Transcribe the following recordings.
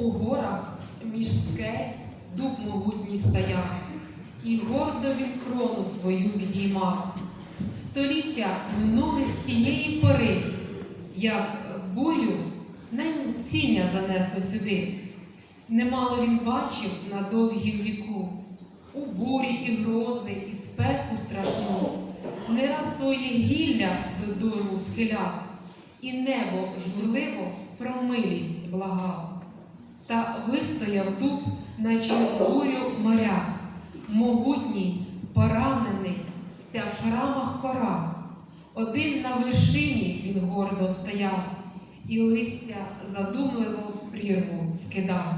У горах між скель дуб могутній стояв, і гордо він крону свою підіймав. Століття минули з тієї пори, як бурю насіння занесло сюди. Немало він бачив на довгім віку, у бурі і грози, і спеку страшну, не раз своє гілля до дорогу схиляв, і небо журливо про милість благав. Вистояв дуб, наче в бурю моря, могутній, поранений, вся в шрамах кора. Один на вершині він гордо стояв, і листя задумливо в прірву скидав.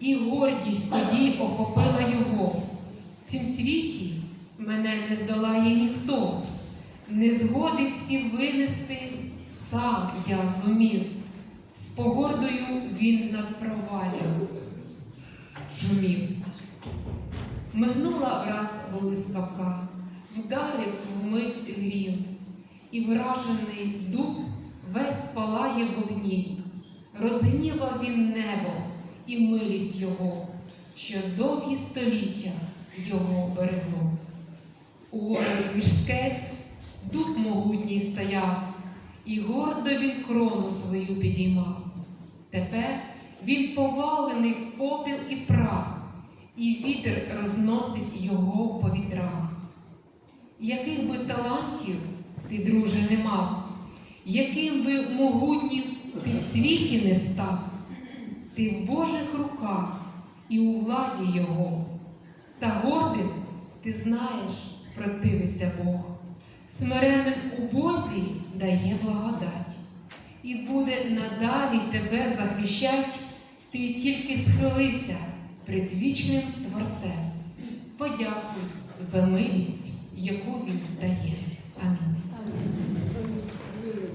І гордість тоді охопила його. В цім світі мене не здолає ніхто. Незгоди всі винести сам я зумів. З погордою він над проваллям жумів. Мигнула враз блискавка, вдарив вмить грім, і вражений дух весь спалає в вогні. Розгнівав він небо і милість його, що довгі століття його берегло. У горах між скель дух могутній стояв, і гордо він крону свою підіймав. Тепер він повалений в попіл і прах, і вітер розносить його по вітрах. Яких би талантів ти, друже, не мав, яким би могутнім ти в світі не став, ти в Божих руках і у владі Його. Та гордим ти знаєш, противиться Бог. Смиренним у Бозі дає благодать, і буде надалі тебе захищать, ти тільки схилися пред вічним Творцем. Подякуй за милість, яку він дає.